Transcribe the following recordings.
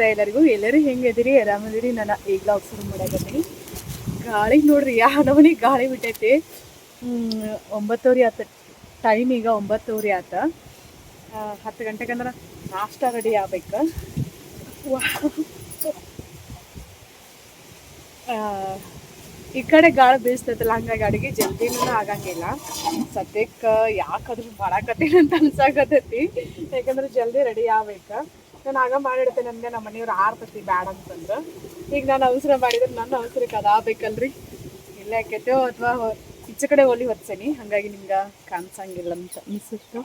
ನಮಸ್ಕಾರ ಎಲ್ಲರಿಗೂ. ಎಲ್ಲರೂ ಹೆಂಗದಿರಿ ಆರಾಮದಿರಿ ನಾನು ಈಗ ಶುರು ಮಾಡಿ ಗಾಳಿ ನೋಡ್ರಿ, ಯಾ ನಮನಿ ಗಾಳಿ ಬಿಟ್ಟೈತಿ. ಒಂಬತ್ತುವರೆ ಆತ ಟೈಮ್ ಈಗ ಒಂಬತ್ತುವರೆ ಆತ. ಹತ್ತು ಗಂಟೆಗೆ ಅಂದ್ರೆ ನಾಷ್ಟ ರೆಡಿ ಆಗ್ಬೇಕು. ಈ ಕಡೆ ಗಾಳಿ ಬೀಸ್ತೈತಲ್ಲ ಹಂಗಾಗಿ ಅಡಿಗೆ ಜಲ್ದಿನೂ ಆಗಂಗಿಲ್ಲ. ಸದ್ಯಕ್ಕೆ ಯಾಕಾದ್ರೂ ಮಾಡಾಕತ್ತೀನಿ ಅಂತ ಅನ್ಸಾಕತ್ತೈತಿ. ಯಾಕಂದ್ರೆ ಜಲ್ದಿ ರೆಡಿ ಆಗ್ಬೇಕು. ನಾನು ಆಗ ಮಾಡಿಡ್ತೇನೆ ನನಗೆ ನಮ್ಮ ಮನೆಯವ್ರು ಆರ್ತತಿ ಬ್ಯಾಡ ಅಂತಂದ್ರೆ ಈಗ ನಾನು ಅವಸರ ಮಾಡಿದ್ರೆ ನನ್ನ ಅವಸರಕ್ಕೆ ಅದು ಆಗ್ಬೇಕಲ್ರಿ? ಇಲ್ಲ ಯಾಕೈತೋ ಅಥವಾ ಈಚೆ ಕಡೆ ಒಲಿ ಹೊತ್ಸೇನಿ, ಹಾಗಾಗಿ ನಿಮ್ಗೆ ಕಾಣಿಸಂಗಿಲ್ಲ ಅಂತ ಅನಿಸುತ್ತೆ.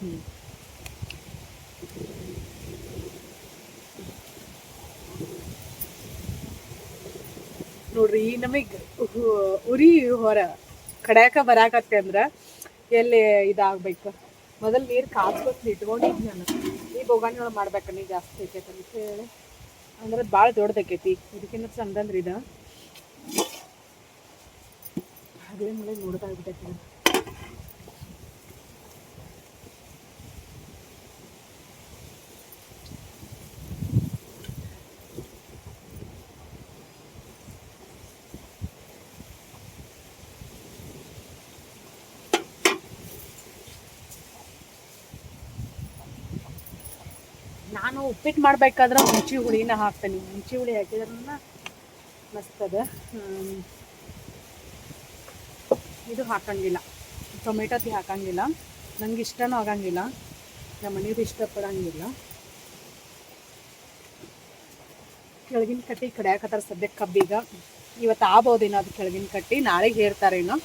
ಹ್ಞೂ ನೋಡ್ರಿ ನಮಗೆ ಉರಿ ಹೊರ ಕಡ್ಯಾಕ ಬರಾಕತ್ತೆ ಅಂದ್ರ ಎಲ್ಲಿ ಇದಾಗ್ಬೇಕು? ಮೊದಲು ನೀರು ಕಾಸ್ಕೊತ್ ಇಟ್ಕೊಂಡಿದ್ದು ನಾನು ಈ ಬೊಗಾಣಿ ಒಳಗೆ ಮಾಡ್ಬೇಕು ನೀರು ಜಾಸ್ತಿ ಐತೈತೆ ಅಂತ ಹೇಳಿ ಅಂದ್ರೆ ಭಾಳ ದೊಡ್ಡದಕ್ಕೈತಿ ಇದಕ್ಕಿಂತ ಚಂದಂದ್ರೆ ಇದು ಅದೇ ಮೇಲೆ ನೋಡ್ತಾ ಇದು. ನಾನು ಉಪ್ಪಿಟ್ಟು ಮಾಡಬೇಕಾದ್ರೆ ಮುಂಚಿ ಹುಳಿನ ಹಾಕ್ತೀನಿ. ಮುಂಚಿ ಹುಳಿ ಹಾಕಿದ್ರನ್ನ ಮಸ್ತದ ಇದು ಹಾಕಂಗಿಲ್ಲ. ಟೊಮೆಟೊತಿ ಹಾಕಂಗಿಲ್ಲ. ನಂಗೆ ಇಷ್ಟನೂ ಆಗಂಗಿಲ್ಲ. ನಮ್ಮ ಮನೆಯವ್ರು ಇಷ್ಟಪಡಂಗಿಲ್ಲ. ಕೆಳಗಿನ ಕಟ್ಟಿ ಕಡಿಯಾಕತ್ತಾರ ಸದ್ಯಕ್ಕೆ ಕಬ್ಬೀಗ ಇವತ್ತು ಆಗ್ಬೋದೇನೋ ಅದು ಕೆಳಗಿನ ಕಟ್ಟಿ. ನಾಳೆಗೆ ಹೇರ್ತಾರೇನೋ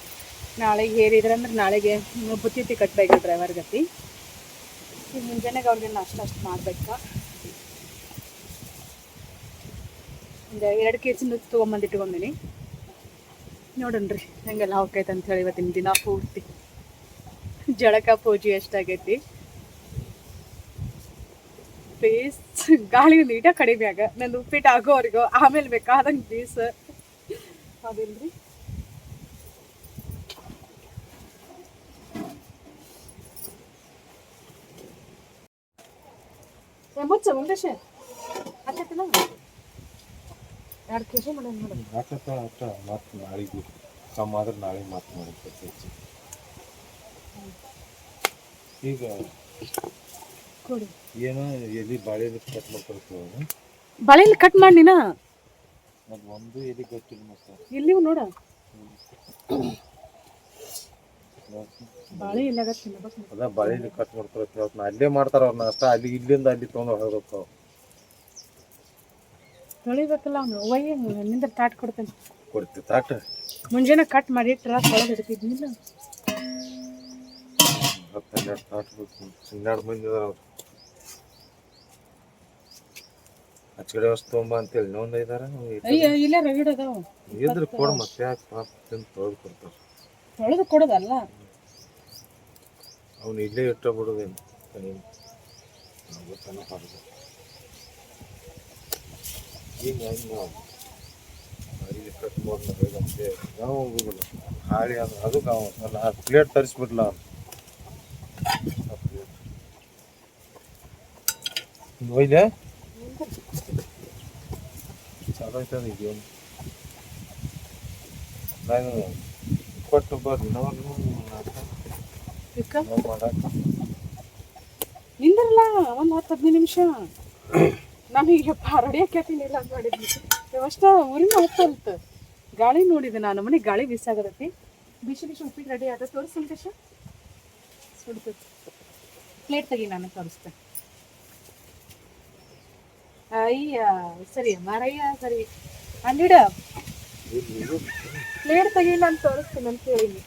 ನಾಳೆಗೆ ಹೇರಿದ್ರೆ ಅಂದ್ರೆ ನಾಳೆಗೆ ಬುತ್ತಿತಿ ಕಟ್ಟಬೇಕು ಡ್ರೈವರ್ ಗತಿ. ಈಗ ಮುಂಜಾನೆಗೆ ಅವ್ರಿಗೆಲ್ಲ ಅಷ್ಟು ಮಾಡಬೇಕಾ? ಒಂದು ಎರಡು ಕೆ ಜಿ ನುಚ್ಚು ತೊಗೊಂಬಂದು ಇಟ್ಕೊಂಡೀನಿ. ರೀ ಹೆಂಗೆಲ್ಲ ಹೋಗೈತೆ ಅಂತ ಹೇಳಿ ಇವತ್ತಿನ ದಿನ ಪೂರ್ತಿ. ಜಳಕ ಪೂಜೆ ಎಷ್ಟಾಗೈತಿ? ಬೇಸ್, ಗಾಳಿ ನೀಟಾಗಿ ಕಡಿಮೆ ಆಗ, ನಂದು ಉಪ್ಪಿಟ್ಟು ಆಗೋವರೆಗೂ ಆಮೇಲೆ ಬೇಕಾದಂಗೆ ಬೀಸ್. ಹೌದಿಲ್ರಿ ಮುಚ್ಚ ಮುಂದೇಶ ಹಾಕತ್ತಿಲ್ಲ ಎರಡು ಕೆಜಿ ಮಾಡೋಣ ನೋಡು ಹಾಕತ್ತ ಅಷ್ಟ ಮತ್ತೆ ನಾಳೆಗೆ ಕಮ್ಮಿ ಆದ್ರೆ ನಾಳೆ ಮಾತು ಹೆಚ್ಚು ಈಗ ಕೊಡಿ ಏನೋ ಎಲ್ಲಿ ಬಾಳೆಲಿ ಕಟ್ ಮಾಡ್ಕೊಳ್ತೀವಿ ಬಾಳೆಲಿ ಕಟ್ ಮಾಡಿ ನೀನ ಅದು ಒಂದು ಎಲ್ಲಿ ಗೊತ್ತಿಲ್ಲ ಮತ್ತೆ ಇಲ್ಲಿವು ನೋಡ. ಬಾಳೆ ಅದ ಬಾಳೆಲಿ ಕಟ್ ಮಾಡ್ತಾರೆ ಅಲ್ಲೇ ಮಾಡ್ತಾರ ಅವ್ರನ್ನ ಅಷ್ಟ. ಅಲ್ಲಿ ಇಲ್ಲಿಂದ ಅಲ್ಲಿ ತೊಗೊಂಡು ಹೋಗ್ಬೇಕು ತೊಳಿಬೇಕಲ್ಲ ಅವ್ನು. ಒಯ್ಯ ನಿಂದ ತಾಟ್ ಕೊಡ್ತೇನೆ. ಕೊಡ್ತೀವಿ ತಾಟ. ಮುಂಜಾನೆ ಕಟ್ ಮಾಡಿ ಇಟ್ರ ತೊಳೆದು ಇಡ್ತಿದ್ನಿಲ್ಲ ಹತ್ತು ಹನ್ನೆರಡು ತಾಟ ಬೇಕು. ಹನ್ನೆರಡು ಮಂದಿ ಅದಾರ ಅವ್ರು. ಹಚ್ಕಡೆ ವಸ್ತು ತೊಗೊಂಬ ಅಂತೇಳಿ. ಇನ್ನೊಂದು ಐದಾರ? ಅಯ್ಯ ಇಲ್ಲೇ ರಗಡ್ ಅದಾವ. ಇದ್ರ ಕೊಡ ಮತ್ತೆ. ಯಾಕೆ ಪಾಪ ತಿಂದು ತೊಳೆದು ಕೊಡ್ತಾರೆ. ತೊಳೆದು ಕೊಡೋದಲ್ಲ. ಅವ್ನು ಇಲ್ಲೇ ಇಟ್ಟ ಬಿಡೋದೇನು ಗೊತ್ತಾನ ಹೊರಗೆ. ಈಗ ಹಂಗೆ ಅಲ್ಲಿ ಕಟ್ ಮಾಡ್ದಂತೆ ನಾವು ಹೋಗುದಿಲ್ಲ. ಹಾಳಿ ಅದು ಅದು ಅವನು ಅಲ್ಲ ಆ ಪ್ಲೇಟ್ ತರಿಸ್ಬಿಡ್ಲ ಒಯ್ದೆ ಐತದ ಇದೇನು ನಾನು ಕೊಟ್ಟು ಬರ್ರಿ ನಾವು ನಾವು ನಿಂದ್ರಲ್ಲ ಒಂದು ಹತ್ತು ಹದಿನೈದು ನಿಮಿಷ. ನಾನು ರೆಡಿ ಹಾಕ್ಯಾತೀನಿ ಇಲ್ಲ ಅಂತ ಮಾಡಿದ್ವಿ ಅಷ್ಟ ಊರಿನ ಹೊತ್ತಲ್ತ ಗಾಳಿ ನೋಡಿದೆ ನಾನು ಮನೆ ಗಾಳಿ ಬಿಸಾಗದೈತಿ. ಬಿಸಿ ಬಿಸಿ ಉಪ್ಪಿಟ್ಟು ರೆಡಿ ಆದ ತೋರಿಸ್ ಸಂತೋಷ. ಸುಡ್ತೈತಿ ಪ್ಲೇಟ್ ತೆಗಿ ನಾನು ತೋರಿಸ್ತೆ. ಅಯ್ಯ ಸರಿ ಮಾರಯ್ಯ ಸರಿ. ಅಂದಿಡ. ಪ್ಲೇಟ್ ತೆಗಿ ನಾನು ತೋರಿಸ್ತೀನಿ ಅಂತ ಹೇಳಿನಿ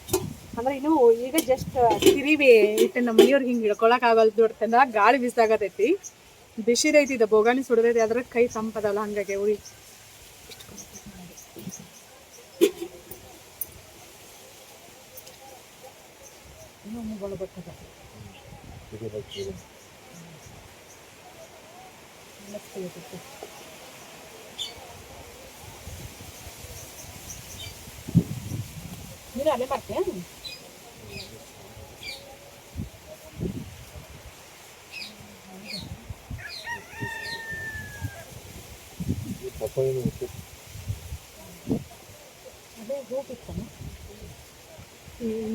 ಅಂದ್ರೆ ಇನ್ನು ಈಗ ಜಸ್ಟ್ ತಿರಿವಿ, ಇಟ್ಟು ನಮ್ಮ ಮನೆಯವ್ರಿಗೆ ಹಿಂಗೆ ಹಿಡ್ಕೊಳಕ್ ಆಗಲ್ ದೊಡ್ಡ ಗಾಳಿ ಬಿಸಾಗತೈತಿ ಬಿಸಿದೈತಿ ಇದು ಬೋಗಾಣಿ ಸುಡದೈತಿ ಅದ್ರ ಕೈ ತಂಪದಲ್ಲ, ಹಂಗಾಗಿ ಉಳಿ. ನೀನು ಅಲ್ಲೇ ಉಪ್ಪಿಟ್ಟು ಅದೇ ಹೋಗಿತ್ತಾನ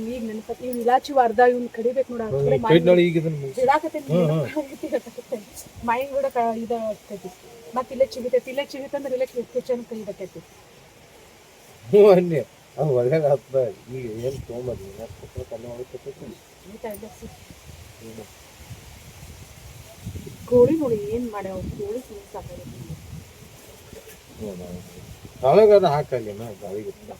ಈಗ ನೆನಪತ್ತಿ ಇವ್ನು ಇಲಾಚಿ ಅರ್ಧ ಇವ್ನು ಕಡಿಬೇಕು ನೋಡ ಈಗ ಮೈಂಡ್ ಕೂಡ ಕ ಮತ್ತೆ ಇಲ್ಲೇ ಚಿಗಿತೈತಿ ಇಲ್ಲೇ ಚಿಗಿತಂದ್ರೆ ಇಲ್ಲೇ ಕಿಚನ್ ಕೈ ಬರ್ತೈತಿ ಹ್ಞೂ ಅನ್ನಿ ಅದು ಒಳ್ಳೆದ ಹತ್ತ ಈಗ ಏನು ತೊಗೊಂಬರ್ರಿ ಕೊಟ್ಟರೆ ಕಣ್ಣು ಒಳಗೆ ಕೋಳಿ ನೋಡಿ ಏನ್ ಮಾಡ್ಯಾವ ಕೋಳಿ ತಿನ್ ಸಾಕಾಗೈತಿ ಒಳಗೆ ಅದು ಹಾಕಲ್ಲಿ ನಾ ಗಾಳಿಗೆ ಈಗ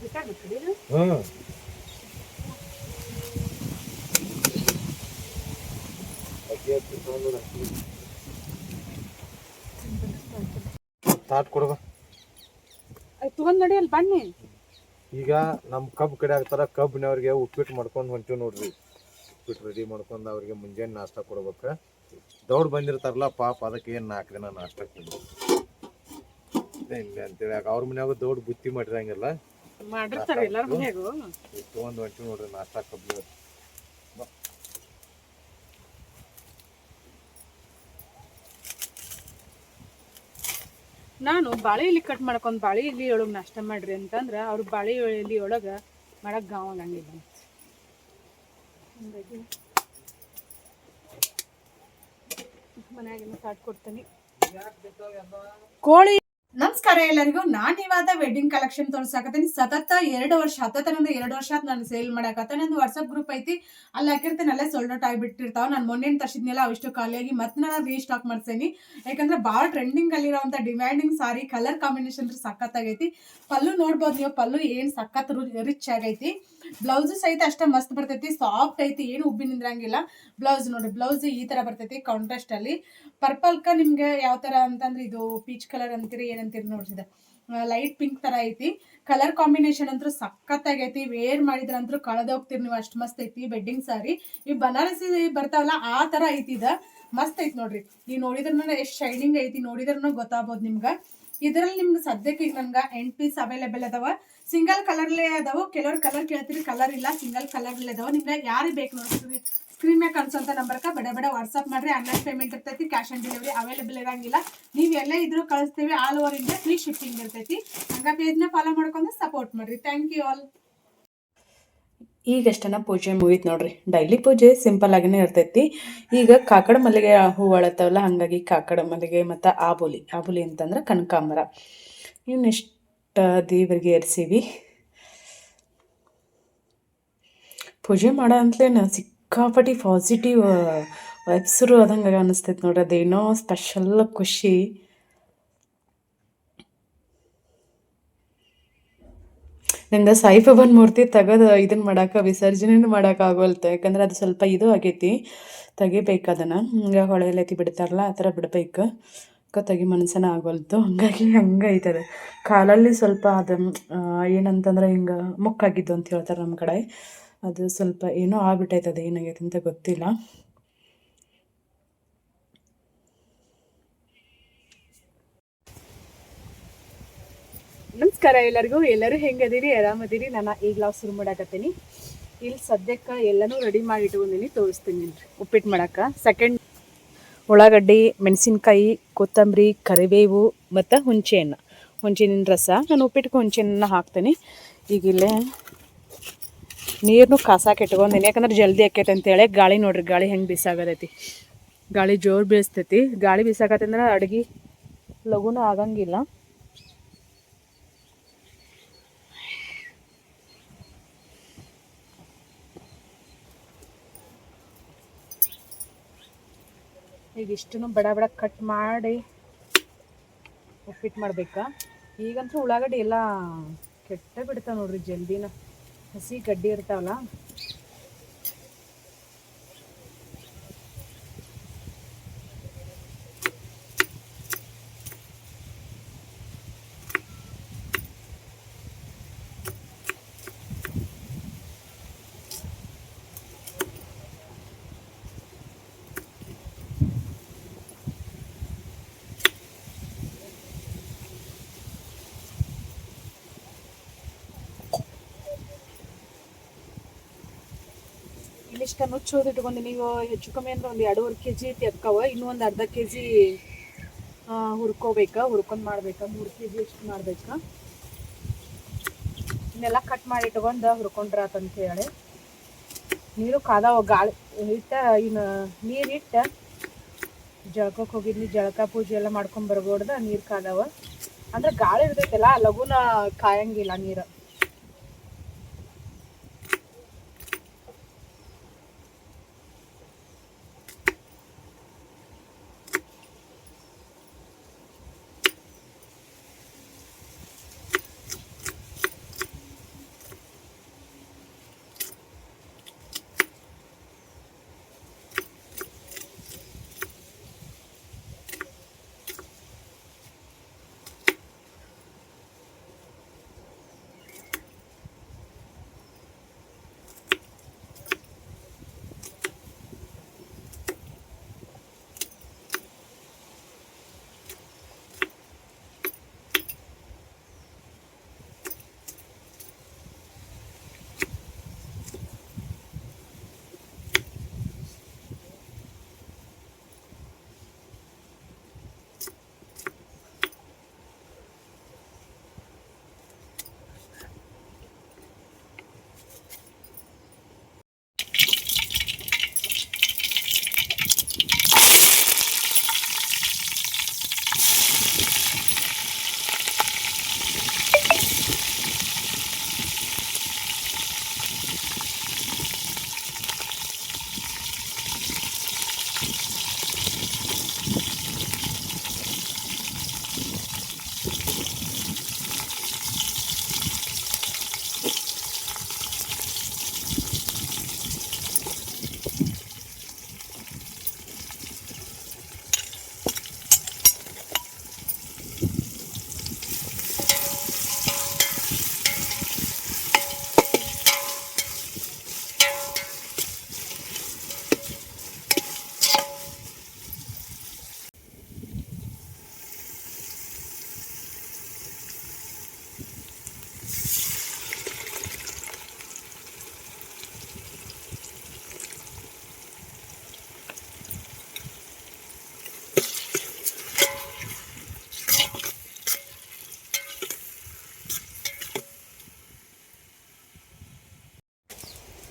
ಬಿಟ್ಟಾಗ್ಬಿಟ್ರಿ ಇದು? ಹ್ಞೂ ತಾಟ್ ಕೊಡ್ಬಾ ಅದ್ ತಗೊಂಡ್ ನಡಿ ಅಲ್ಲಿ ಬನ್ನಿ ಈಗ ನಮ್ಮ ಕಬ್ಬು ಕಡೆ ಆಗ್ತಾರ ಕಬ್ಬಿನವ್ರಿಗೆ ಉಪ್ಪಿಟ್ಟು ಮಾಡ್ಕೊಂಡು ಹೊಂಟಿವಿ ನೋಡ್ರಿ ಉಪ್ಪಿಟ್ಟು ರೆಡಿ ಮಾಡ್ಕೊಂಡು ಅವ್ರಿಗೆ ಮುಂಜಾನೆ ನಾಷ್ಟ ಕೊಡ್ಬೇಕು. ದೌಡ್ ಬಂದಿರ್ತಾರಲ್ಲ ಪಾಪ ಅದಕ್ಕೆ ಏನು ನಾಲ್ಕು ದಿನ ನಾಷ್ಟ ಕೊಡ್ಬೇಕು. ಇಲ್ಲ ಅಂತೇಳಿ ಅವ್ರ ಮನ್ಯಾಗ ದೌಡ್ ಬುತ್ತಿ ಮಾಡಿರಂಗಿಲ್ಲ. ಮಾಡಿರ್ತಾರ ಎಲ್ಲಾರ ಮನ್ಯಾಗು. ತೊಗೊಂಡು ಹೊಂಟಿ ನೋಡ್ರಿ ನಾಷ್ಟ ಕಬ್ಬು ನಾನು ಬಾಳೆ ಎಲೆ ಕಟ್ ಮಾಡ್ಕೊಂಡ್ ಬಾಳೆ ಎಲೆ ಒಳಗ್ ನಾಷ್ಟ ಮಾಡ್ರಿ ಅಂತಂದ್ರ ಅವ್ರು ಬಾಳೆ ಎಲೆ ಒಳಗ ಮಾಡಕ್ ಗಾವಲ್ಲ ಹಂಗಾಗಿ ಮನ್ಯಾಗೆಲ್ಲ ಕಾಟ್ ಕೊಡ್ತೀನಿ ಕೋಳಿ ನಮಸ್ಕಾರ ಎಲ್ಲರಿಗೂ. ನಾನ್ ಇವಾದ ವೆಡ್ಡಿಂಗ್ ಕಲೆಕ್ಷನ್ ತೋರ್ಸಾಕತ್ತೀನಿ. ಸತತ ಎರಡು ವರ್ಷ ಹತ್ತತನಂದ ಎರಡು ವರ್ಷ ನಾನು ಸೇಲ್ ಮಾಡಾಕತ್ತ ನಂದು ವಾಟ್ಸಪ್ ಗ್ರೂಪ್ ಐತಿ. ಅಲ್ಲಿ ಹಾಕಿರ್ತೇನೆ, ಅಲ್ಲೇ ಸೋಲ್ಡ್ ಔಟ್ ಆಗಿಬಿಟ್ಟಿರ್ತಾವ. ನಾನು ಮೊನ್ನೆ ತರ್ಸಿದ್ನೆಲ್ಲ, ಅವಿಷ್ಟು ಖಾಲಿಯಾಗಿ ಮತ್ತೆ ನಾನು ರೀಸ್ಟಾಕ್ ಮಾಡ್ಸೇನಿ. ಯಾಕಂದ್ರೆ ಭಾಳ ಟ್ರೆಂಡಿಂಗ್ ಅಲ್ಲಿರೋಂಥ ಡಿಮ್ಯಾಂಡಿಂಗ್ ಸಾರಿ ಕಲರ್ ಕಾಂಬಿನೇಷನ್ ಸಖತ್ತಾಗೈತಿ. ಪಲ್ಲು ನೋಡ್ಬೋದು ನೀವು, ಪಲ್ಲು ಏನು ಸಖತ್ ರಿಚ್ ಆಗೈತಿ. ಬ್ಲೌಸ್ ಸಹಿತ ಅಷ್ಟೇ ಮಸ್ತ್ ಬರ್ತೈತಿ. ಸಾಫ್ಟ್ ಐತಿ, ಏನು ಉಬ್ಬಿ ನಿಂದ್ರಂಗಿಲ್ಲ. ಬ್ಲೌಸ್ ನೋಡಿ, ಬ್ಲೌಸ್ ಈ ತರ ಬರ್ತೈತಿ ಕಾಂಟ್ರಾಸ್ಟ್ ಅಲ್ಲಿ. ಪರ್ಪಲ್ಕ ನಿಮ್ಗೆ ಯಾವ ತರ ಅಂತಂದ್ರೆ ಇದು ಪೀಚ್ ಕಲರ್ ಅಂತೀರಿ ಏನಂತೀರಿ ನೋಡ್ಸಿದ. ಲೈಟ್ ಪಿಂಕ್ ತರ ಐತಿ. ಕಲರ್ ಕಾಂಬಿನೇಷನ್ ಅಂತೂ ಸಖತ್ತಾಗೈತಿ ವೇರ್ ಮಾಡಿದ್ರಂತೂ ಕಳೆದೋಗ್ತೀರಿ ನೀವು. ಅಷ್ಟು ಮಸ್ತ್ ಐತಿ ಬೆಡ್ಡಿಂಗ್ ಸಾರಿ ಈ ಬನಾರಸಿ ಬರ್ತಾವಲ್ಲ, ಆ ತರ ಐತಿ ಇದ. ಮಸ್ತ್ ಐತಿ ನೋಡ್ರಿ. ನೀವು ನೋಡಿದ್ರ ಎಷ್ಟು ಶೈನಿಂಗ್ ಐತಿ. ನೋಡಿದ್ರೂ ಗೊತ್ತಾಗ್ಬೋದು ನಿಮ್ಗೆ. ಇದ್ರಲ್ಲಿ ನಿಮ್ಗೆ ಸದ್ಯಕ್ಕೆ ಈಗ ನನ್ಗೆ ಎಂಟ್ ಪೀಸ್ ಅವೈಲೇಬಲ್ ಅದಾವ. ಸಿಂಗಲ್ ಕಲರ್ಲೇ ಅದಾವ. ಕೆಲವ್ರು ಕಲರ್ ಕೇಳ್ತೀರಿ, ಕಲರ್ ಇಲ್ಲ, ಸಿಂಗಲ್ ಕಲರ್ಲೇ ಅದಾವ. ನಿಮ್ಗೆ ಯಾರಿಗೆ ಬೇಕು ನೋಡ್ತೀವಿ ಸ್ಕ್ರೀನ್ ಮ್ಯಾಗ ಕಾಣಿಸೋಂಥ ನಂಬರ್ಕ ಬಡ ಬಡ ವಾಟ್ಸಪ್ ಮಾಡ್ರಿ. ಆನ್ಲೈನ್ ಪೇಮೆಂಟ್ ಇರ್ತೈತಿ ಕ್ಯಾಶ್ ಆನ್ ಡೆಲಿವರಿ ಅವೈಲೇಬಲ್ ಇರಂಗಿಲ್ಲ. ನೀವು ಎಲ್ಲೇ ಇದ್ರೂ ಕಳಿಸ್ತೀವಿ all over India free shipping ಇರ್ತೈತಿ. ಹಂಗ ಪೇಜ್ನ ಫಾಲೋ ಮಾಡ್ಕೊಂಡು ಸಪೋರ್ಟ್ ಮಾಡ್ರಿ. ಥ್ಯಾಂಕ್ ಯು ಆಲ್ ಈಗಷ್ಟನ ಪೂಜೆ ಮುಗೀತು ನೋಡ್ರಿ. ಡೈಲಿ ಪೂಜೆ ಸಿಂಪಲ್ ಆಗಿನೇ ಇರ್ತೈತಿ. ಈಗ ಕಾಕಡ ಮಲ್ಲಿಗೆ ಹೂ ಅಳತ್ತವಲ್ಲ ಹಾಗಾಗಿ ಕಾಕಡ ಮಲ್ಲಿಗೆ ಮತ್ತು ಆಬೂಲಿ ಆಬೂಲಿ ಅಂತಂದ್ರೆ ಕನಕಾಂಬರ. ಇವನ್ನೆಷ್ಟು ದೇವರಿಗೆ ಏರ್ಸೀವಿ ಪೂಜೆ ಮಾಡೋ ಅಂತಲೇ ಸಿಕ್ಕಾಪಟ್ಟಿ ಪಾಸಿಟಿವ್ ವೆಬ್ಸರು ಅದಂಗೆ ಅನಿಸ್ತೈತೆ ನೋಡ್ರಿ ಅದೇನೋ ಸ್ಪೆಷಲ್ ಖುಷಿ. ನಂಗೆ ಸಾಯಿಬಾಬನ್ ಮೂರ್ತಿ ತೆಗೆದು ಇದನ್ನ ಮಾಡೋಕೆ ವಿಸರ್ಜನೆ ಮಾಡಕ್ಕೆ ಆಗೋಲ್ತು. ಯಾಕಂದ್ರೆ ಅದು ಸ್ವಲ್ಪ ಇದು ಆಗೈತಿ. ತೆಗಿಬೇಕು ಅದನ್ನು. ಹಿಂಗೆ ಹೊಳೆಯಲ್ಲೈತಿ ಬಿಡ್ತಾರಲ್ಲ, ಆ ಥರ ಬಿಡ್ಬೇಕು. ಅಕ್ಕ ತೆಗಿ ಮನಸ್ಸನ ಆಗೋಲ್ತು ಹಂಗಾಗಿ ಹಂಗೆ ಐತದೆ ಕಾಲಲ್ಲಿ ಸ್ವಲ್ಪ ಅದು ಏನಂತಂದ್ರೆ ಹಿಂಗೆ ಮುಕ್ಕಾಗಿದ್ದು ಅಂತ ಹೇಳ್ತಾರೆ ನಮ್ಮ ಕಡೆ. ಅದು ಸ್ವಲ್ಪ ಏನೋ ಆಗ್ಬಿಟ್ಟೈತೆ ಅದು ಏನಾಗೈತೆ ಅಂತ ಗೊತ್ತಿಲ್ಲ. ನಮಸ್ಕಾರ ಎಲ್ಲರಿಗೂ. ಎಲ್ಲರೂ ಹೆಂಗದೀರಿ? ಆರಾಮದೀರಿ? ನಾನು ಈಗ ಲಾವ್ ಶುರು ಮಾಡಾಕತ್ತೀನಿ. ಇಲ್ಲಿ ಸದ್ಯಕ್ಕೆ ಎಲ್ಲನೂ ರೆಡಿ ಮಾಡಿ ಇಟ್ಕೊಂಡಿನಿ. ತೋರಿಸ್ತೀನಿ ಉಪ್ಪಿಟ್ಟು ಮಾಡಕ್ಕೆ. ಸೆಕೆಂಡ್ ಉಳ್ಳಾಗಡ್ಡಿ, ಮೆಣಸಿನ್ಕಾಯಿ, ಕೊತ್ತಂಬರಿ, ಕರಿಬೇವು ಮತ್ತು ಹುಂಚೆಹಣ್ಣು ಹುಂಚಿನ ರಸ, ನಾನು ಉಪ್ಪಿಟ್ಟಿಗೆ ಹುಂಚೆಹಣ್ಣು ಹಾಕ್ತೀನಿ. ಈಗ ಇಲ್ಲೇ ನೀರನ್ನು ಕಾಸಾಕ ಇಟ್ಕೊಂಡೀನಿ. ಯಾಕಂದ್ರೆ ಜಲ್ದಿ ಆಕೈತೆ ಅಂತೇಳಿ ಗಾಳಿ ನೋಡ್ರಿ, ಗಾಳಿ ಹೆಂಗೆ ಬಿಸಾಗತೈತಿ. ಗಾಳಿ ಜೋರು ಬೀಳಿಸ್ತೈತಿ ಗಾಳಿ ಬಿಸಾಕತ್ತಂದ್ರೆ ಅಡುಗೆ ಲಘುನ ಆಗಂಗಿಲ್ಲ. ಇಷ್ಟನ್ನು ಬಡ ಬಡ ಕಟ್ ಮಾಡಿ ಉಪ್ಪಿಟ್ಟು ಮಾಡ್ಬೇಕಾ? ಈಗಂತೂ ಉಳ್ಳಾಗಡ್ಡಿ ಎಲ್ಲ ಕೆಟ್ಟ ಬಿಡ್ತಾವೆ ನೋಡ್ರಿ ಜಲ್ದಿನ. ಹಸಿ ಗಡ್ಡಿ ಇರ್ತಾವಲ್ಲ ಇಷ್ಟ ನುಚ್ಚು ಇಟ್ಕೊಂಡಿನಿ ಈಗ ಹೆಚ್ಚು ಕಮ್ಮಿ ಅಂದ್ರೆ ಒಂದು ಎರಡೂವರೆ ಕೆ ಜಿ ತೆಕ್ಕವ ಇನ್ನೂ ಒಂದು ಅರ್ಧ ಕೆ ಜಿ ಹುರ್ಕೋಬೇಕಾ? ಹುರ್ಕೊಂಡು ಮಾಡ್ಬೇಕಾ? ಮೂರು ಕೆ ಜಿ ಅಷ್ಟು ಮಾಡ್ಬೇಕಾ? ಇನ್ನೆಲ್ಲ ಕಟ್ ಮಾಡಿ ಇಟ್ಕೊಂಡು ಹುರ್ಕೊಂಡ್ರಾತಂತ ಹೇಳಿ. ನೀರು ಕಾದಾವ ಗಾಳಿ ಇಟ್ಟ, ಇನ್ನು ನೀರಿಟ್ಟ ಜಳಕಕ್ಕೆ ಹೋಗಿದ್ನಿ, ಜಳಕ ಪೂಜೆ ಎಲ್ಲ ಮಾಡ್ಕೊಂಡು ಬರ್ಬೋಡ್ದ, ನೀರು ಕಾದಾವ. ಅಂದ್ರೆ ಗಾಳಿ ಇರ್ತೈತಲ್ಲ ಲಘುನ ಕಾಯಂಗಿಲ್ಲ ನೀರು.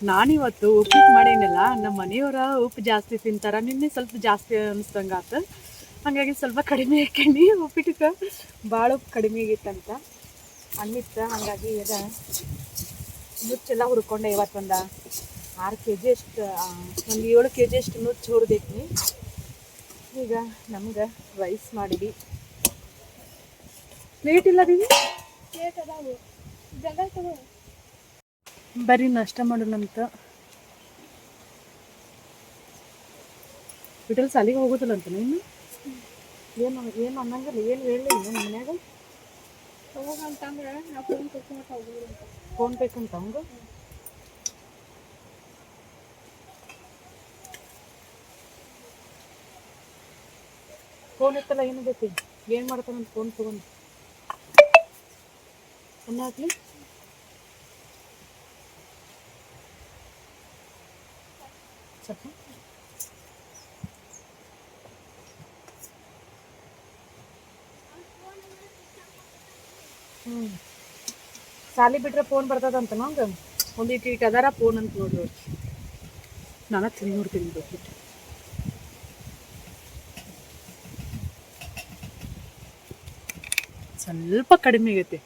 ನಾನಿವತ್ತು ಉಪ್ಪಿಟ್ಟು ಮಾಡೇನಲ್ಲ ನಮ್ಮ ಮನೆಯವರ ಉಪ್ಪು ಜಾಸ್ತಿ ತಿಂತಾರ, ನಿನ್ನೆ ಸ್ವಲ್ಪ ಜಾಸ್ತಿ ಅನ್ನಿಸ್ದಂಗೆ ಆತು. ಹಾಗಾಗಿ ಸ್ವಲ್ಪ ಕಡಿಮೆ ಹಾಕೀನಿ ಉಪ್ಪಿಟ್ಟಕ್ಕೆ ಭಾಳ ಉಪ್ಪು ಕಡಿಮೆ ಆಗಿತ್ತಂತ ಅನ್ನಿತ್ತು, ಹಾಗಾಗಿ ಈಗ ನುಚ್ಚೆಲ್ಲ ಹುರ್ಕೊಂಡೆ ಇವತ್ತೊಂದು ಆರು ಕೆ ಜಿ ಅಷ್ಟು ಒಂದು ಏಳು ಕೆ ಜಿ ಅಷ್ಟು ನುಚ್ಚು ಹುರಿದೈತಿ ಈಗ ನಮ್ಗೆ ರೈಸ್ ಮಾಡಿದ್ವಿ ಪ್ಲೇಟ್ ಇಲ್ಲ ದೀವಿ ಬರೀ ನಾಷ್ಟ ಮಾಡೋಣಂತ. ಬಿಟಲ್ ಸಾಲಿಗೆ ಹೋಗೋದಿಲ್ಲ ಅಂತ ನೀನು ಏನು ಏನು ಅನ್ನಂಗಿಲ್ಲ ಏನು ಹೇಳಿ ಏನು ಮನ್ಯಾಗ? ಹೋಗಂತಂದ್ರೆ ನಾ ಫೋನ್ ಕರ್ಕೊಂಡು ಫೋನ್ ಬೇಕಂತ ಅವಂಗ? ಫೋನ್ ಇತ್ತಲ್ಲ ಏನು ಬೇಕು? ಏನು ಮಾಡ್ತಾನಂತ ಫೋನ್ ತಗೊಂಡು. ಅನ್ನ ಹಾಕ್ಲಿ ಸ್ವಲ್ಪ ಹ್ಞೂ ಸಾಲಿ ಬಿಟ್ರೆ ಫೋನ್ ಬರ್ತದಂತ ನಂಗೆ ಒಂದು ಇಟ್ಟು ಅದಾರ ಫೋನ್ ಅಂತ ನೋಡ್ರಿ. ನಾನು ತಿಂದು ನೋಡ್ತೀನಿ ಬಿಟ್ಟು ಸ್ವಲ್ಪ ಕಡಿಮೆ ಆಗೈತಿ.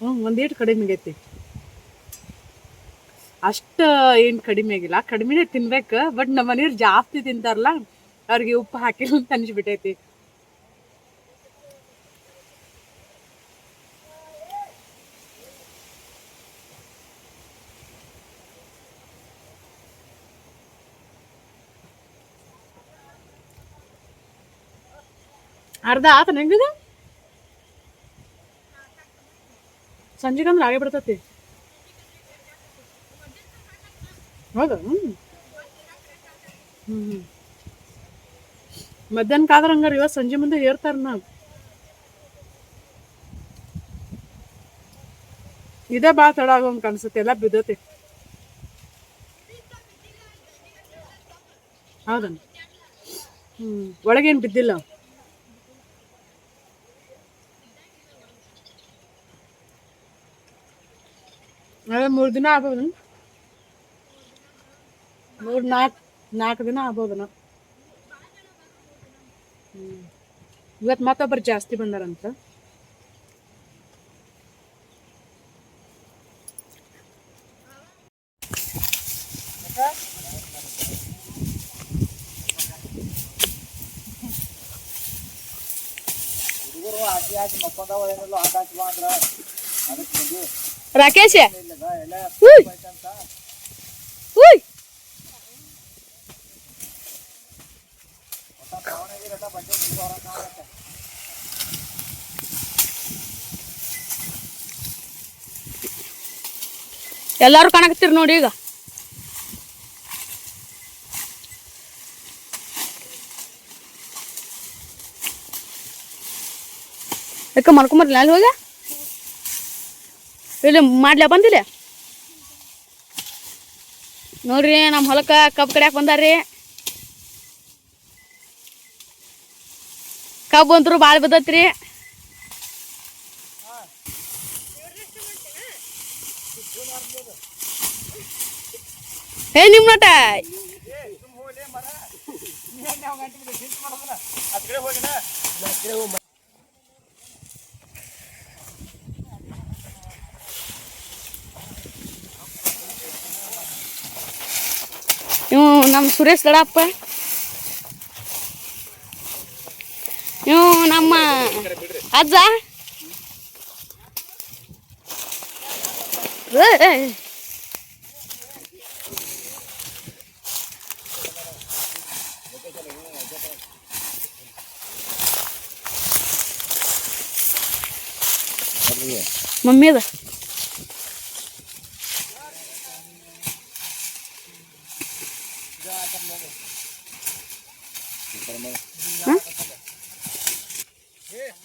ಹ್ಞೂ ಒಂದೇಟು ಕಡಿಮೆ ಆಗೈತಿ. ಅಷ್ಟ ಏನು ಕಡಿಮೆ ಆಗಿಲ್ಲ. ಕಡಿಮೆನೇ ತಿನ್ಬೇಕು ಬಟ್ ನಮ್ಮ ಮನೆಯವ್ರು ಜಾಸ್ತಿ ತಿಂತಾರಲ್ಲ, ಅವ್ರಿಗೆ ಉಪ್ಪು ಹಾಕಿಲ್ಲ ಅಂತ ಅನ್ಸ್ಬಿಟ್ಟೈತಿ ಅರ್ಧ ಆತ ಹೆಂಗದ? ಸಂಜೆಗಂದ್ರೆ ಆಗೇ ಬಿಡ್ತತಿ ಹೌದಾ ಹ್ಞೂ ಹ್ಞೂ ಹ್ಞೂ ಮಧ್ಯಾಹ್ನಕ್ಕಾದ್ರೆ ಹಂಗಾರೆ ಇವತ್ತು ಸಂಜೆ ಮುಂದೆ ಏರ್ತಾರೆ ನಾವು. ಇದೇ ಭಾಳ ತಡ ಆಗೋಂಗೆ ಕಾಣಿಸುತ್ತೆ, ಎಲ್ಲ ಬಿದ್ದತೆ. ಹೌದನ್ ಹ್ಞೂ ಒಳಗೇನು ಬಿದ್ದಿಲ್ಲ. ಅದೇ ಮೂರು ದಿನ ಆಗ್ಬೋದನ್ ಮೂರು ನಾಲ್ಕು ನಾಲ್ಕು ದಿನ ಆಗ್ಬೋದನ ಹ್ಞೂ ಇವತ್ತು ಮತ್ತೊಬ್ಬರು ಜಾಸ್ತಿ ಬಂದಾರಂತ ರಾಕೇಶ್ ಎಲ್ಲಾರು ಕಾಣಕತ್ತೀರಿ ನೋಡಿ ಈಗ. ಯಾಕ ಮಾಡ್ಕೊಂಬರ್ಲಿ ಅಲ್ಲಿ ಹೋಗ್ಯ ಇಲ್ಲಿ ಮಾಡ್ಲ ಬಂದಿಲ್ಲ? ನೋಡ್ರಿ, ನಮ್ಮ ಹೊಲಕ್ಕ ಕಬ್ಬು ಕಡಿಯಾಕ ಬಂದಾರ್ರಿ. ಕಬ್ಬು ಅಂತರೂ ಭಾಳ ಬಿದ್ದತ್ರಿ. ಏ ನಿಮ್ಮ ನಟ ಇವು ನಮ್ಮ ಸುರೇಶ್ ದಡಪ್ಪ ಇವು ನಮ್ಮ ಅಜ್ಜ?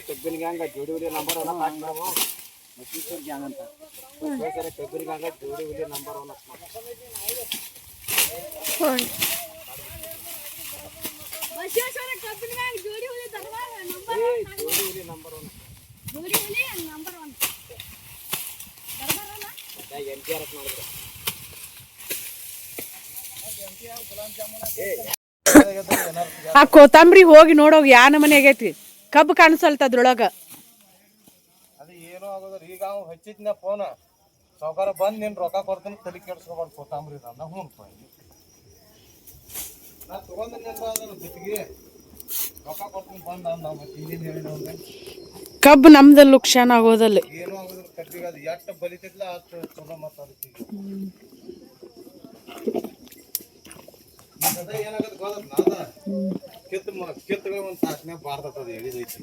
ಕಬ್ಬಿನ ಗ್ಯಾಂಗ ಜೋಡಿ ಹುಲಿ ನಂಬರ್ ಒನ್ ಹಾಕಿ ನಾವು ಗ್ಯಾಂಗ್ ಅಂತ ಕಬ್ಬಿನ ಗ್ಯಾಂಗ ಜೋಡಿ ಹುಲಿ ನಂಬರ್ ಒನ್ ಬಸವೇಶ್ವರ ಕಬ್ಬಿನ ಮ್ಯಾಗ ಜೋಡಿ ಹುಲಿ ದರ್ಬಾರ್ ನಂಬರ್ ಜೋಡಿ ಹುಲಿ ನಂಬರ್ ಒನ್ ಜೋಡಿ ಹುಲಿ ನಂಬರ್ ಒನ್ ದರ್ಬಾರ್ ಅಲ್ಲ ಎನ್ ಟಿ ಆರ್ ಮಾಡಿದ್ರು. ಆ ಕೊತ್ತಂಬರಿ ಹೋಗಿ ನೋಡೋಗಿ ಯಾ ನಮನೆ ಆಗೈತಿ ಕಬ್ಬು ಕಾಣಿಸಲ್ತ ಅದ್ರೊಳಗ ಅದು ಏನೋ ಆಗೋದ್ರ ಈಗ ಅವ್ ಹಚ್ಚಿದ್ನ ಫೋನ್ ಸಾವುಕಾರ ಬಂದ್ ನಿನ್ ರೊಕ್ಕ ಕೊಡ್ತೀನಿ ತಲೆ ಕೆಡ್ಸ್ಕೊಬಾರ್ದು ಕೊತ್ತಂಬರಿ. ಹ್ಞೂ ಅದನ್ನ ಜೊತೆಗೆ ರೊಕ್ಕ ಬಂದ ಅಂದ ಮತ್ತೆ ಇನ್ನೇನು ಹೇಳಿದ ಅವ್ನ್ಗೆ? ಕಬ್ಬು ನಮ್ದು ಲುಕ್ಷಾನ್ ಆಗೋದಲ್ಲಿ. ಏನೂ ಆಗೋದ್ರ ಕಬ್ಬಿಗೆ ಅದು ಎಷ್ಟು ಬಲಿತಿದ್ಲ ಅಷ್ಟು ಚಲೋ ಮತ್ತು ಅದಕ್ಕೆ. ಅದ ಏನಾಗತ್ತೆ ಗೊತ್ತ? ನಾದ ಕಿತ್ತು ಕಿತ್ತುಗಳು ಒಂದು ತಾಸ್ನ್ಯಾಗ ಬಾರ್ದತ್ತದ ಎಳಿದೈತಿ.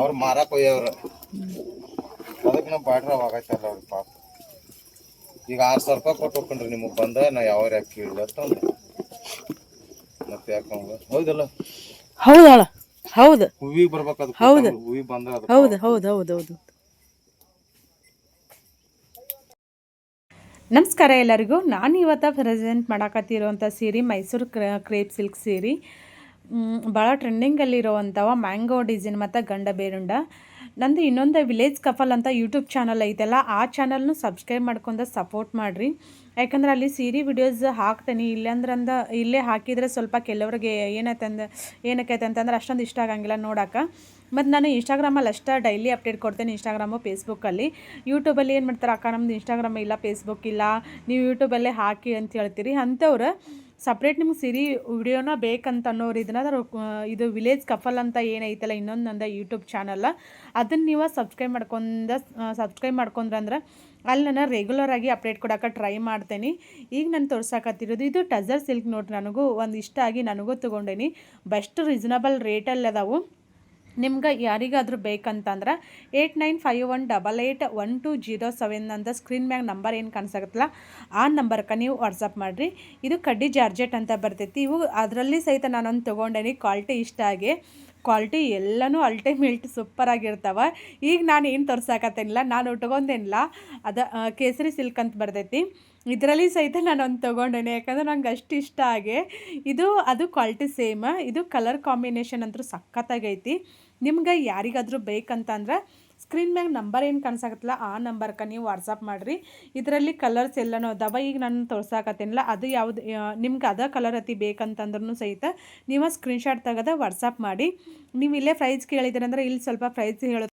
ಅವ್ರು ಮಾರಕ್ ಒಯ್ಯವ್ರ ಅದಕ್ಕೆ ನಾವು ಬಾಡ್ರ ಆಗೈತಲ್ಲ ಅವ್ರಿಗೆ ಪಾಪ. ಈಗ ಆರು ಸಾವಿರ ರೂಪಾಯಿ ಕೊಟ್ಟು ಹೋಗ್ಕೊಂಡ್ರಿ ನಿಮಗೆ ಬಂದ ನಾ ಯಾವ ಯಾಕೆ ಕೇಳಿಲ್ಲ ಯಾಕೆ ಅವಂಗ ಹೌದಲ್ಲ? ಹೌದಳ ಹೌದು. ಹೂವಿಗೆ ಬರ್ಬೇಕದು ಹೌದು. ಹೂವಿಗೆ ಬಂದ ಹೌದು ಹೌದು ಹೌದು ಹೌದು. ನಮಸ್ಕಾರ ಎಲ್ಲರಿಗೂ. ನಾನು ಇವತ್ತು ಪ್ರೆಸೆಂಟ್ ಮಾಡಾಕತ್ತಿರೋವಂಥ ಸೀರೆ ಮೈಸೂರು ಕ್ರೇಪ್ ಸಿಲ್ಕ್ ಸೀರೆ. ಭಾಳ ಟ್ರೆಂಡಿಂಗಲ್ಲಿರೋವಂಥವ ಮ್ಯಾಂಗೋ ಡಿಸೈನ್ ಮತ್ತು ಗಂಡ ಬೇರುಂಡ. ನಂದು ಇನ್ನೊಂದು ವಿಲೇಜ್ ಕಫಲ್ ಅಂತ ಯೂಟ್ಯೂಬ್ ಚಾನಲ್ ಐತಲ್ಲ ಆ ಚಾನಲ್ನು ಸಬ್ಸ್ಕ್ರೈಬ್ ಮಾಡ್ಕೊಂಡು ಸಪೋರ್ಟ್ ಮಾಡಿರಿ. ಯಾಕಂದ್ರೆ ಅಲ್ಲಿ ಸೀರೆ ವಿಡಿಯೋಸ್ ಹಾಕ್ತೇನೆ ಇಲ್ಲಾಂದ್ರೆ ಅಂದ ಇಲ್ಲೇ ಹಾಕಿದರೆ ಸ್ವಲ್ಪ ಕೆಲವ್ರಿಗೆ ಏನೈತಂದ ಏನಕ್ಕೈತೆ ಅಂತಂದ್ರೆ ಅಷ್ಟೊಂದು ಇಷ್ಟ ಆಗಂಗಿಲ್ಲ ನೋಡೋಕೆ. ಮತ್ತು ನಾನು ಇನ್ಸ್ಟಾಗ್ರಾಮಲ್ಲಿ ಅಷ್ಟೇ ಡೈಲಿ ಅಪ್ಡೇಟ್ ಕೊಡ್ತೇನೆ ಇನ್ಸ್ಟಾಗ್ರಾಮು ಫೇಸ್ಬುಕ್ಕಲ್ಲಿ ಯೂಟ್ಯೂಬಲ್ಲಿ ಏನು ಮಾಡ್ತಾರೆ ಅಕ್ಕ ನಮ್ಮದು ಇನ್ಸ್ಟಾಗ್ರಾಮ್ ಇಲ್ಲ ಫೇಸ್ಬುಕ್ ಇಲ್ಲ. ನೀವು ಯೂಟ್ಯೂಬಲ್ಲೇ ಹಾಕಿ ಅಂತ ಹೇಳ್ತೀರಿ. ಅಂಥವ್ರು ಸಪ್ರೇಟ್ ನಿಮ್ಗೆ ಸಿರಿ ವಿಡಿಯೋನ ಬೇಕಂತ ಅನ್ನೋರು ಇದನ್ನ ಅದ್ರ ಇದು ವಿಲೇಜ್ ಕಫಲ್ ಅಂತ ಏನೈತಲ್ಲ, ಇನ್ನೊಂದು ನಂದು ಯೂಟ್ಯೂಬ್ ಚಾನಲ್ಲ ಅದನ್ನು ನೀವು ಸಬ್ಸ್ಕ್ರೈಬ್ ಮಾಡ್ಕೊಂಡ ಸಬ್ಸ್ಕ್ರೈಬ್ ಮಾಡ್ಕೊಂಡ್ರಂದ್ರೆ ಅಲ್ಲಿ ನಾನು ರೆಗ್ಯುಲರ್ ಆಗಿ ಅಪ್ಡೇಟ್ ಕೊಡೋಕೆ ಟ್ರೈ ಮಾಡ್ತೇನೆ. ಈಗ ನಾನು ತೋರ್ಸಕತ್ತಿರೋದು, ಇದು ಟಜರ್ ಸಿಲ್ಕ್ ನೋಡ್ರಿ ನನಗೂ ಒಂದು ಇಷ್ಟ ಆಗಿ ನನಗೂ ತೊಗೊಂಡೇನಿ. ಬೆಸ್ಟ್ ರೀಸನಬಲ್ ರೇಟಲ್ಲಿ ಅದಾವು. ನಿಮ್ಗೆ ಯಾರಿಗಾದರೂ ಬೇಕಂತಂದ್ರೆ eight nine five one double eight one two zero seven ಅಂತ ಸ್ಕ್ರೀನ್ ಮ್ಯಾಗ ನಂಬರ್ ಏನು ಕಾಣಿಸಕತ್ತಲ್ಲ, ಆ ನಂಬರ್ಗೆ ನೀವು ವಾಟ್ಸಪ್ ಮಾಡಿರಿ. ಇದು ಕಡ್ಡಿ ಜಾರ್ಜೆಟ್ ಅಂತ ಬರ್ತೈತಿ. ಇವು ಅದರಲ್ಲಿ ಸಹಿತ ನಾನೊಂದು ತೊಗೊಂಡೇನಿ. ಕ್ವಾಲಿಟಿ ಇಷ್ಟ ಆಗಿ, ಕ್ವಾಲಿಟಿ ಎಲ್ಲನೂ ಅಲ್ಟಿಮೇಟ್ ಸೂಪರ್ ಆಗಿರ್ತಾವೆ. ಈಗ ನಾನು ಏನು ತೋರ್ಸಕತ್ತೇನಿಲ್ಲ, ನಾನು ಉಟ್ಕೊಂಡೇನಿಲ್ಲ. ಅದು ಕೇಸರಿ ಸಿಲ್ಕ್ ಅಂತ ಬರ್ತೈತಿ. ಇದರಲ್ಲಿ ಸಹಿತ ನಾನು ಒಂದು ತೊಗೊಂಡೇನೆ. ಯಾಕಂದ್ರೆ ನಂಗೆ ಅಷ್ಟು ಇಷ್ಟ ಆಗಿ, ಇದು, ಅದು ಕ್ವಾಲಿಟಿ ಸೇಮ್. ಇದು ಕಲರ್ ಕಾಂಬಿನೇಷನ್ ಅಂತೂ ಸಖತ್ತಾಗೈತಿ. ನಿಮ್ಗೆ ಯಾರಿಗಾದ್ರೂ ಬೇಕಂತಂದ್ರೆ ಸ್ಕ್ರೀನ್ ಮ್ಯಾಗ ನಂಬರ್ ಏನು ಕಾಣಿಸಾಕತ್ತಲ್ಲ, ಆ ನಂಬರ್ಗೆ ನೀವು ವಾಟ್ಸಪ್ ಮಾಡಿರಿ. ಇದರಲ್ಲಿ ಕಲರ್ಸ್ ಎಲ್ಲನೂ ಅದಾವ. ಈಗ ನಾನು ತೋರ್ಸಾಕತ್ತೇನಲ್ಲ, ಅದು ಯಾವುದು ನಿಮ್ಗೆ ಅದ ಕಲರ್ ಅತಿ ಬೇಕಂತಂದ್ರೂ ಸಹಿತ ನೀವು ಸ್ಕ್ರೀನ್ಶಾಟ್ ತೆಗೆದ ವಾಟ್ಸಪ್ ಮಾಡಿ. ನೀವು ಇಲ್ಲೇ ಪ್ರೈಸ್ ಕೇಳಿದ್ದೀರಂದ್ರೆ, ಇಲ್ಲಿ ಸ್ವಲ್ಪ ಪ್ರೈಸ್ ಹೇಳೋ